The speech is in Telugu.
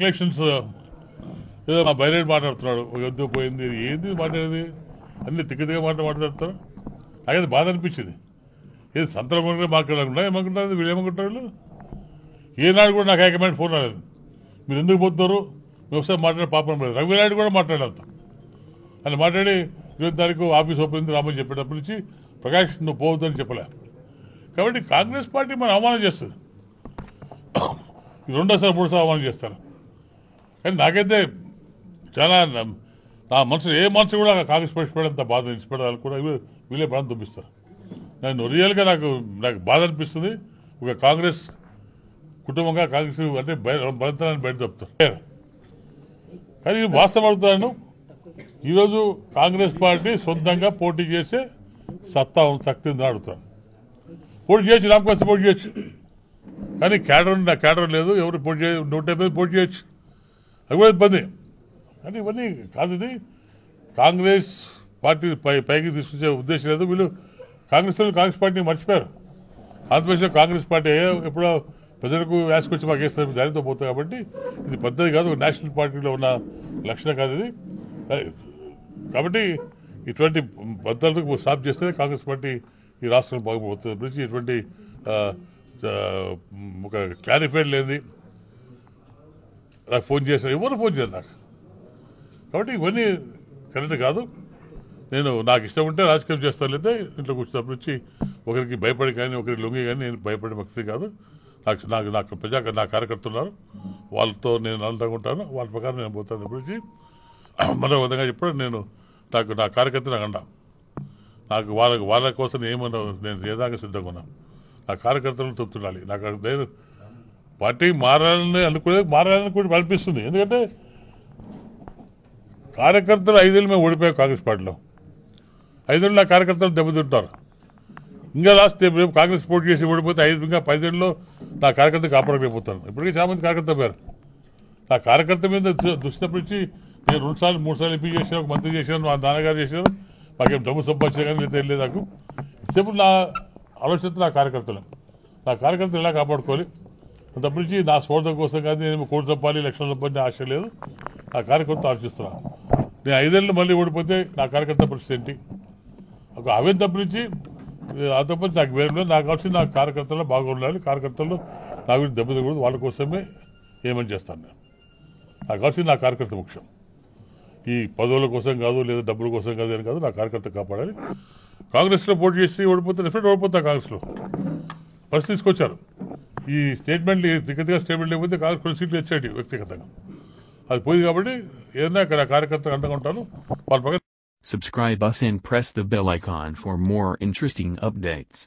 ఇంజక్షన్స్ ఏదో మా బయట మాట్లాడుతున్నాడు. ఒక ఎద్దు పోయింది? ఏంది మాట్లాడేది? అన్ని తిక్కదిగా మాట మాట్లాడతారు. నాకైతే బాధ అనిపించింది. ఏది సంతలో కొనుక్కొని మాట్లాడాలనుకున్నా ఏమనుకుంటారు వీళ్ళు ఏమనుకుంటారు వీళ్ళు? ఏనాడు కూడా నాకు ఏకమైన ఫోన్ రాలేదు. మీరు ఎందుకు పోతున్నారు? మీరు ఒకసారి మాట్లాడే పాపం లేదు. రవినాయుడు నాయుడు కూడా మాట్లాడేద్దాం అని మాట్లాడి ఇరవై తారీఖు ఆఫీస్ ఓపెన్ రామని చెప్పేటప్పటి నుంచి ప్రకాష్ నువ్వు పోవద్దని చెప్పలే. కాబట్టి కాంగ్రెస్ పార్టీ మనం అవమానం చేస్తుంది. ఇది రెండోసారి మూడోసారి అవమానం చేస్తారు. కానీ నాకైతే చాలా నా- నా మనసు ఏ మనసు కూడా కాంగ్రెస్ పార్టీ పడేంత బాధ ఇచ్చిపెడాలి కూడా వీళ్ళే- వీళ్ళే బాధ చూపిస్తారు నేను రియల్గా నాకు నాకు బాధ అనిపిస్తుంది. ఒక కాంగ్రెస్ కుటుంబంగా కాంగ్రెస్ అంటే బలతనాన్ని బయట చెప్తారు కానీ ఇది వాస్తవం అడుగుతాను ఈరోజు కాంగ్రెస్ పార్టీ సొంతంగా పోటీ చేసే సత్తా శక్తి ఉందని అడుగుతాను పోటీ చేయొచ్చు నాకు వస్తే పోటీ చేయొచ్చు. కానీ క్యాడర్ నా క్యాడర్ లేదు. ఎవరు పోటీ చేయ నూట పోటీ చేయొచ్చు. అది కూడా ఇబ్బంది కానీ ఇవన్నీ కాదు ఇది. కాంగ్రెస్ పార్టీ పై పైకి తీసుకొచ్చే ఉద్దేశం లేదు. వీళ్ళు కాంగ్రెస్ కాంగ్రెస్ పార్టీని మర్చిపోయారు. ఆంధ్రప్రదేశ్లో కాంగ్రెస్ పార్టీ ఏ- ఎప్పుడో ప్రజలకు వేసుకొచ్చి మాకు వేస్తారు దానితో పోతుంది కాబట్టి ఇది పెద్దది కాదు నేషనల్ పార్టీలో ఉన్న లక్షణం కాదు ఇది. కాబట్టి ఇటువంటి పద్ధతులకు స్టాప్ చేస్తేనే కాంగ్రెస్ పార్టీ ఈ రాష్ట్రం బాగుపోతుంది గురించి ఇటువంటి ఒక క్లారిఫైడ్ లేనిది. నాకు ఫోన్ చేశారు. ఎవరు ఫోన్ చేయరు నాకు. కాబట్టి ఇవన్నీ కరెక్ట్ కాదు. నేను నాకు ఇష్టం ఉంటే రాజకీయం చేస్తాను లేదా ఇంట్లో కూర్చున్నప్పటి నుంచి ఒకరికి భయపడి కానీ ఒకరికి లొంగి కానీ నేను భయపడే వ్యక్తి కాదు. నాకు నాకు నాకు ప్రజా నా కార్యకర్తలు ఉన్నారు. వాళ్ళతో నేను అందంగా ఉంటాను. వాళ్ళ ప్రకారం నేను పోతాను గురించి మరో విధంగా చెప్పడం నేను నాకు నా కార్యకర్త నాకు అండ నాకు వాళ్ళ వాళ్ళ కోసం ఏమన్నా నేను ఏదాకా సిద్ధంగా ఉన్నాను. నా కార్యకర్తలను తృప్తుండాలి నాకు నేను పార్టీ మారాలని అనుకునేది మారాలని కూడా అనిపిస్తుంది ఎందుకంటే కార్యకర్తలు ఐదేళ్ళు మేము ఓడిపోయాం కాంగ్రెస్ పార్టీలో. ఐదేళ్ళు నా కార్యకర్తలు దెబ్బతింటారు. ఇంకా లాస్ట్ రేపు కాంగ్రెస్ పోటీ చేసి ఓడిపోతే ఐదు ఇంకా పదేళ్ళలో నా కార్యకర్త కాపాడలేకపోతాను ఇప్పటికీ చాలా మంది కార్యకర్త పోయారు. నా కార్యకర్త మీద దు- దృష్టి నేను రెండు సార్లు మూడు సార్లు ఎంపీ చేశాను ఒక మంత్రి చేశాను మా నాన్నగారు చేశాను మాకేం డబ్బు సంపాదించే కానీ నేను తెలియదు నాకు. ఇప్పుడు నా ఆలోచన నా కార్యకర్తలు. నా కార్యకర్తలు ఎలా కాపాడుకోవాలి? అంతప్పటి నా స్వార్థం కోసం కానీ నేను కోటి తప్పాలి లక్షలు తప్పని ఆశ లేదు. నా కార్యకర్త ఆలోచిస్తున్నాను నేను ఐదేళ్ళు మళ్ళీ ఓడిపోతే నా కార్యకర్త పరిస్థితి ఏంటి? ఒక అవే తప్ప నుంచి ఆ తప్పించి నాకు వేరే లేదు. నాకు కావాల్సిన నా కార్యకర్తలు బాగుండాలి. కార్యకర్తలు నా గురించి దెబ్బతికూడదు వాళ్ళ కోసమే ఏమని చేస్తాను నేను. నాకు కావాల్సి నా కార్యకర్త ముఖ్యం. ఈ పదవుల కోసం కాదు లేదా డబ్బుల కోసం కాదు అని కాదు నా కార్యకర్త కాపాడాలి. కాంగ్రెస్లో పోటీ చేసి ఓడిపోతే డెఫినెట్ ఓడిపోతా కాంగ్రెస్లో. పరిస్థితి తీసుకొచ్చారు. ఈ స్టేట్మెంట్ దిగ్గదిగా స్టేట్మెంట్ లేకపోతే కాంగ్రెస్ కొన్ని సీట్లు వచ్చాయి వ్యక్తిగతంగా అది పోయింది కాబట్టి ఏదైనా ఇక్కడ కార్యకర్త అండగా ఉంటాను వాళ్ళ పక్కన Subscribe us and press the bell icon for more interesting updates.